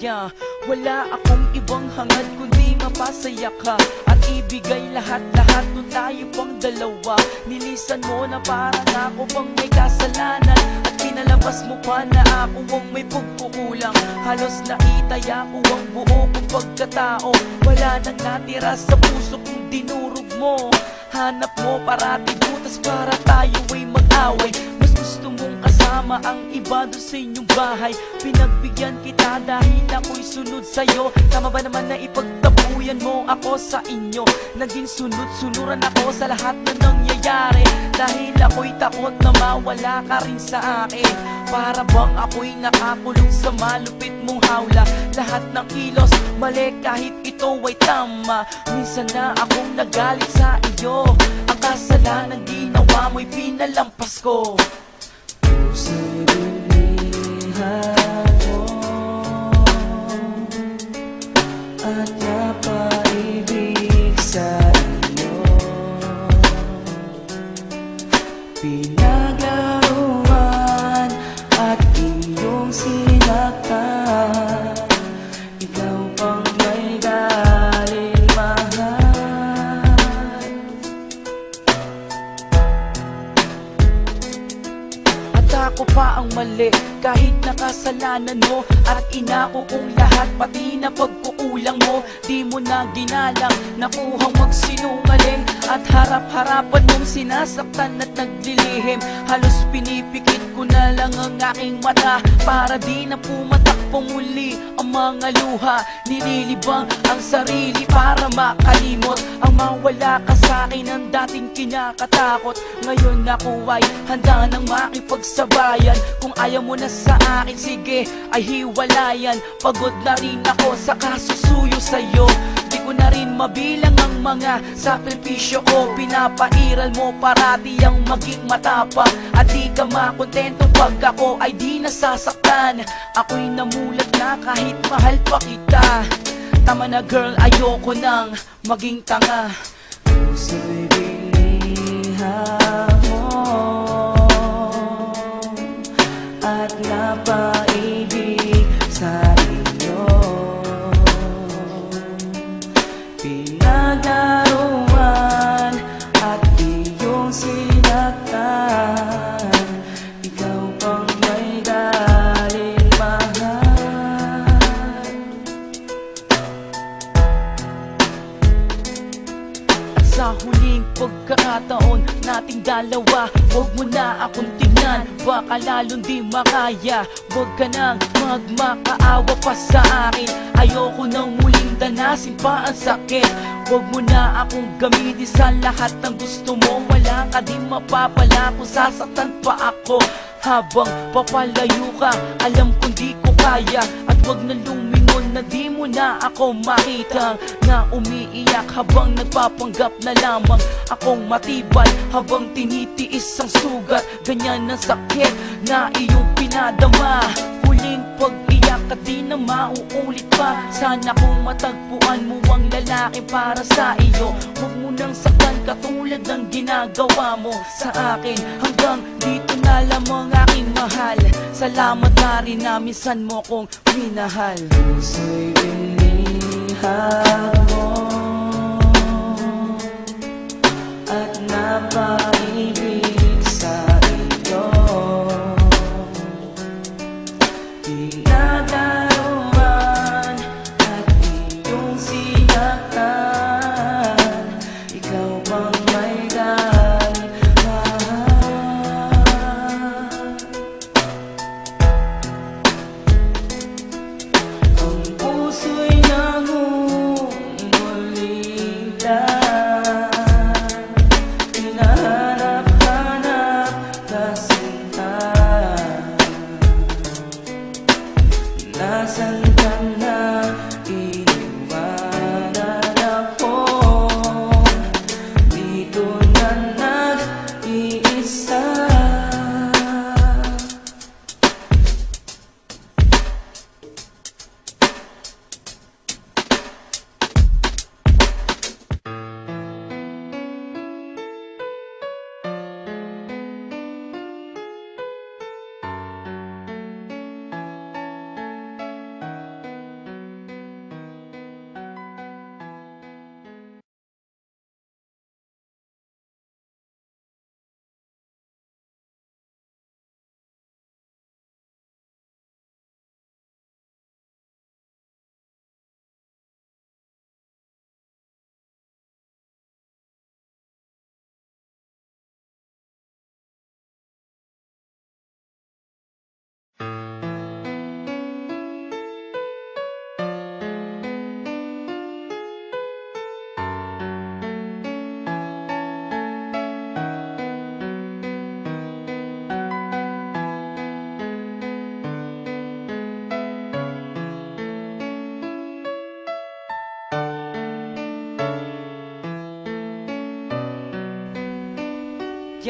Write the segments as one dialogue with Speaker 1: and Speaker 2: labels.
Speaker 1: saya Wala akong ibang hangad kundi mapasaya ka. At ibigay lahat-lahat nung tayo pang dalawa. Nilisan mo na parang ako bang may kasalanan. At pinalabas mo pa na ako ang may pagkukulang. Halos naitaya ko ang buo kong pagkatao. Wala nang natira sa puso kong dinurog mo. Hanap mo parati butas para tayo ay mag-away gusto mong kasama ang iba doon sa inyong bahay. Pinagbigyan kita dahil ako'y sunod sa'yo. Tama ba naman na ipagtabuyan mo ako sa inyo? Naging sunod-sunuran ako sa lahat na nangyayari. Dahil ako'y takot na mawala ka rin sa akin. Para bang ako'y nakakulong sa malupit mong hawla. Lahat ng kilos mali kahit ito ay tama. Minsan na akong nagalit sa iyo. Ang kasalanan ginawa mo'y pinalampas ko Pinaglaruan at iyong sinaktan. Ikaw pang may galing At ako pa ang mali kahit nakasalanan mo At inako kong lahat pati na pagkukulang mo Di mo na ginalang nakuhang magsinungaling At harap-harapan mong sinasaktan at naglilihim. Halos pinipikit ko na lang ang aking mata Para di na pumatakpong muli mga luha Nililibang ang sarili para makalimot. Ang mawala ka sa akin ang dating kinakatakot. Ngayon ako ay handa nang makipagsabayan. Kung ayaw mo na sa akin, sige ay hiwalayan. Pagod na rin ako sa kasusuyo sa'yo. Di ko na rin mabilang ang mga sakripisyo ko. Pinapairal mo parati ang maging matapang At di ka makontento pag ako ay di nasasaktan. Ako'y namulat na kahit mahal pa kita. Tama na girl, ayoko nang maging tanga. Puso'y binihag mo At napaibig pagkakataon nating dalawa. Huwag mo na akong tingnan, baka lalong di makaya. Huwag ka nang magmakaawa pa sa akin. Ayoko nang muling danasin pa ang sakit. Huwag mo na akong gamitin sa lahat ng gusto mo. Wala ka din mapapala kung sasaktan pa ako. Habang papalayo ka, alam kong di ko kaya. At wag na lumingon na di mo na ako makita. Na umiiyak habang nagpapanggap na lamang Akong matibay. Habang tinitiis ang sugat Ganyan ang sakit na iyong pinadama. Huling pag-iyak at di na mauulit pa. Sana kung matagpuan mo ang lalaki para sa iyo. Huwag mo nang saktan katulad ng ginagawa mo sa akin. Hanggang dito na lamang aking mahal. Salamat na rin na minsan mo kong minahal. Puso'y binihag deixar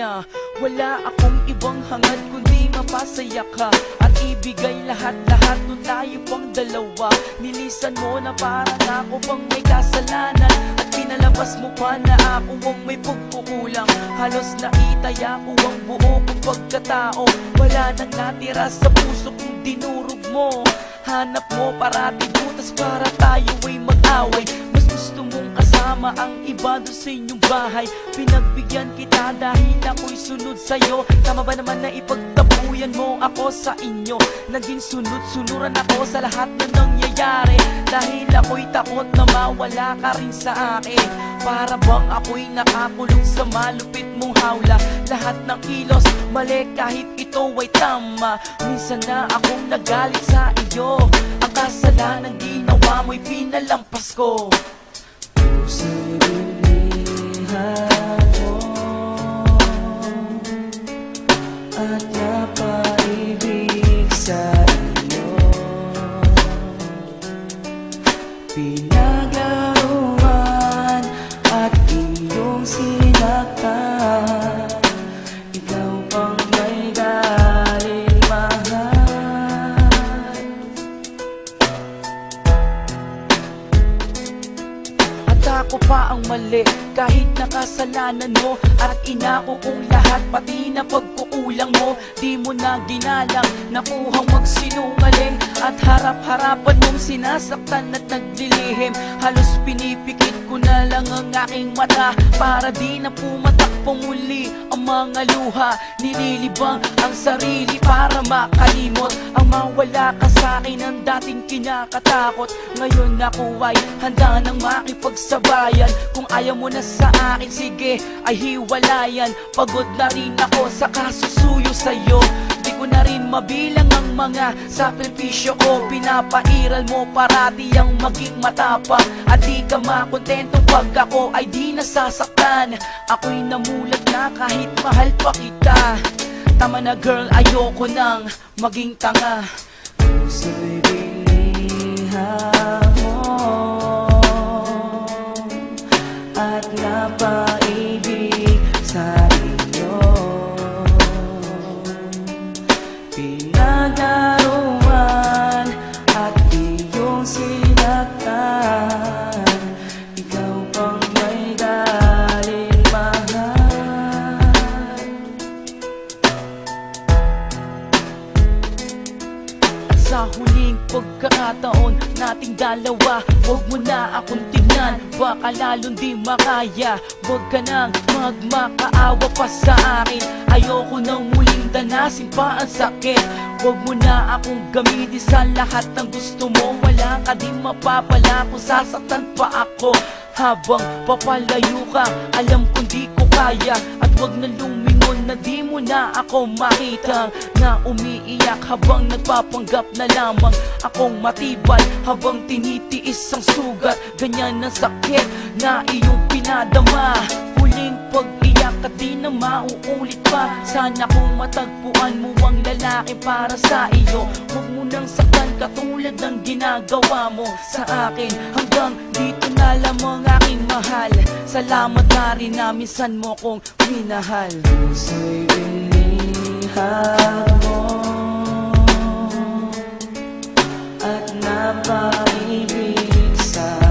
Speaker 1: yeah. Wala akong ibang hangad kundi mapasaya ka. At ibigay lahat-lahat nung tayo pang dalawa. Nilisan mo na parang ako pang may kasalanan. At pinalabas mo pa na ako ang may pagkukulang. Halos naitaya ko ang buo kong pagkatao. Wala nang natira sa puso kong dinurog mo. Hanap mo parati butas para tayo ay mag-away. Mas gusto mong kasama ang iba doon sa inyong bahay. Pinagbigyan kita dahil ako'y sunod sa'yo. Tama ba naman na ipagtabuyan mo ako sa inyo? Naging sunod-sunuran ako sa lahat na nangyayari. Dahil ako'y takot na mawala ka rin sa akin. Para bang ako'y nakakulong sa malupit mong hawla. Lahat ng kilos mali kahit ito ay tama. Minsan na akong nagalit sa iyo. Ang kasalanan ginawa mo'y pinalampas ko binihan nakasalanan mo. At inako kong lahat pati na pagkukulang mo. Di mo na ginalang nakuhang magsinungaling At harap-harapan mong sinasaktan at naglilihim. Halos pinipikit ko na lang ang aking mata Para di na pumatakpo muli ang mga luha. Nililibang ang sarili para makalimot. Ang mawala ka sa akin ang dating kinakatakot. Ngayon ako ay handa nang makipagsabayan. Kung ayaw mo na sa akin, sige ay hiwalayan. Pagod na rin ako sa kasusuyo sa'yo ko na rin mabilang ang mga sakripisyo ko Pinapairal mo. Parati ang maging matapang At di ka makontento pag ako ay di nasasaktan. Ako'y namulat na kahit mahal pa kita. Tama na girl, ayoko nang maging tanga. Puso'y bilihan Baka lalong di makaya. Huwag ka nang magmakaawa pa sa akin. Ayoko nang muling danasin pa ang sakit. Huwag mo na akong gamitin sa lahat ng gusto mo. Wala ka din mapapala kung sasaktan pa ako. Habang papalayo ka, alam kong di ko kaya. At huwag na lumingon na di mo na ako makita Na umiiyak habang nagpapanggap na lamang Akong matibay habang tinitiis ang sugat Ganyan ang sakit na iyong pinadama. Huling pag-iyak at di na mauulit pa. Sana kung matagpuan mo ang lalaki para sa iyo Huwag mo nang saktan katulad ng ginagawa mo sa akin. Hanggang dito na lamang aking mahal. Salamat na rin na minsan mo kong minahal. Puso'y binihag mo. At napaibig sa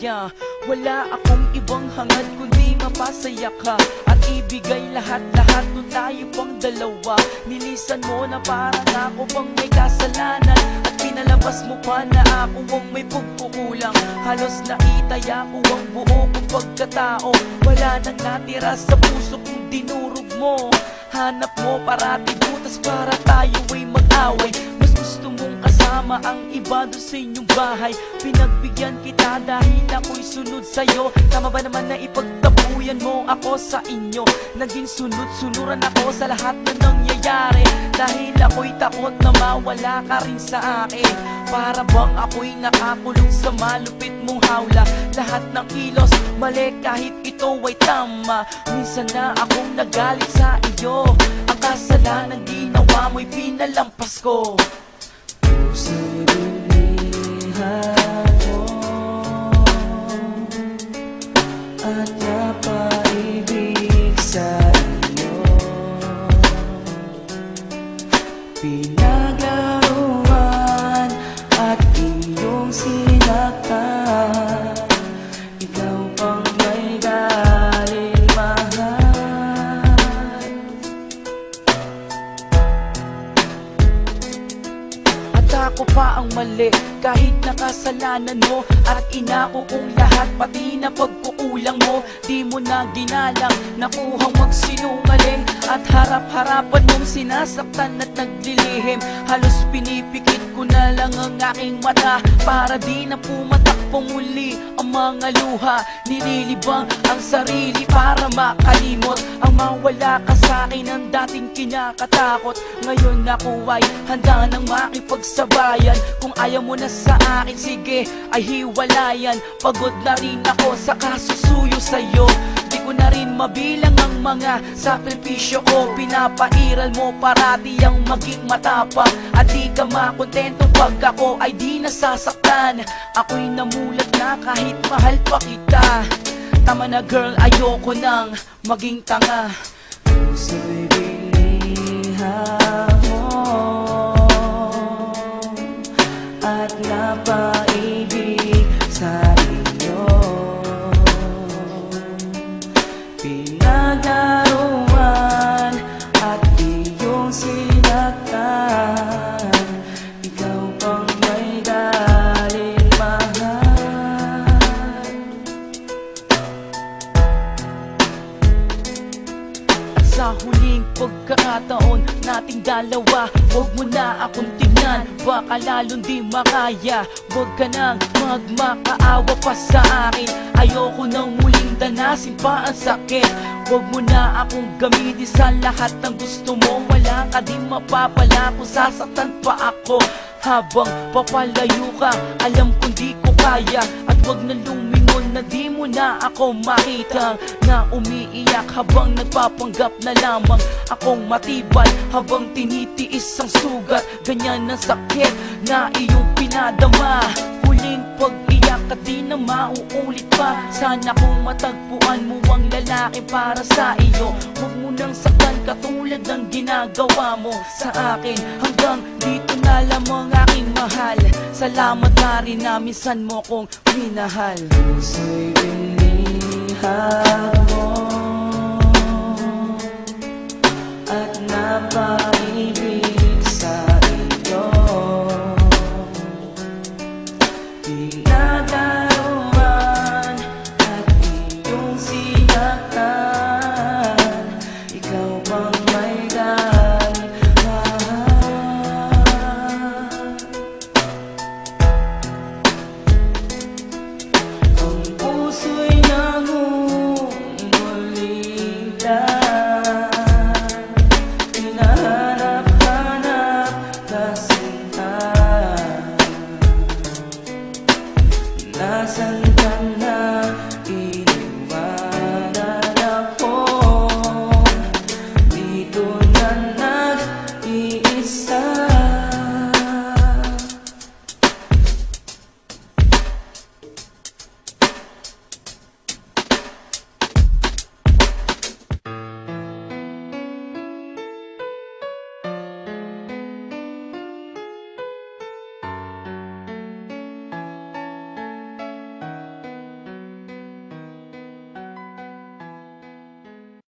Speaker 1: makakaya Wala akong ibang hangad kundi mapasaya ka. At ibigay lahat-lahat nung tayo pang dalawa. Nilisan mo na parang ako bang may kasalanan. At pinalabas mo pa na ako ang may pagkukulang. Halos naitaya ko ang buo kong pagkatao. Wala nang natira sa puso kong dinurog mo. Hanap mo parati butas para tayo ay mag-away kasama ang iba doon sa inyong bahay. Pinagbigyan kita dahil ako'y sunod sa'yo. Tama ba naman na ipagtapuyan mo ako sa inyo? Naging sunod-sunuran ako sa lahat na nangyayari. Dahil ako'y takot na mawala ka rin sa akin. Para bang ako'y nakakulong sa malupit mong hawla. Lahat ng kilos mali kahit ito ay tama. Minsan na akong nagalit sa iyo. Ang kasalanan ginawa mo'y pinalampas ko Puso'y binihag ako pa ang mali kahit nakasalanan mo. At inako kong lahat pati na pagkukulang mo. Di mo na ginalang nakuhang magsinungaling. At harap-harapan mong sinasaktan at naglilihim. Halos pinipikit ko na lang ang aking mata. Para di na pumatakpong muli ang mga luha. Nililibang ang sarili para makalimot. Ang mawala ka sa akin ang dating kinakatakot. Ngayon ako ay handa nang makipagsabayan Kung ayaw mo na sa akin, sige ay hiwalayan. Pagod na rin ako sa kasusuyo sa'yo. Di ko na rin mabilang ang mga sakripisyo ko. Pinapairal mo parati ang maging matapang At di ka makontento pag ako ay di nasasaktan. Ako'y namulat na kahit mahal pa kita. Tama na girl, ayoko nang maging tanga. Puso'y At napaibig lalong di makaya Huwag ka nang magmakaawa pa sa akin. Ayoko nang muling danasin pa ang sakit. Huwag mo na akong gamitin sa lahat ng gusto mo. Wala ka din mapapala kung sasaktan pa ako. Habang papalayo ka, alam kong di ko kaya. At wag na lumingon na di mo na ako makita Na umiiyak habang nagpapanggap na lamang Akong matibay habang tinitiis ang sugat. Ganyan ang sakit na iyong pinadama. Huling pag-iyak at di na mauulit pa Sana kung matagpuan mo ang lalaki para sa iyo. Huwag mo nang saktan katulad ng ginagawa mo sa akin. Hanggang dito na lamang aking mahal. Salamat na rin na minsan mo kong minahal. Puso'y binihag mo At napaibig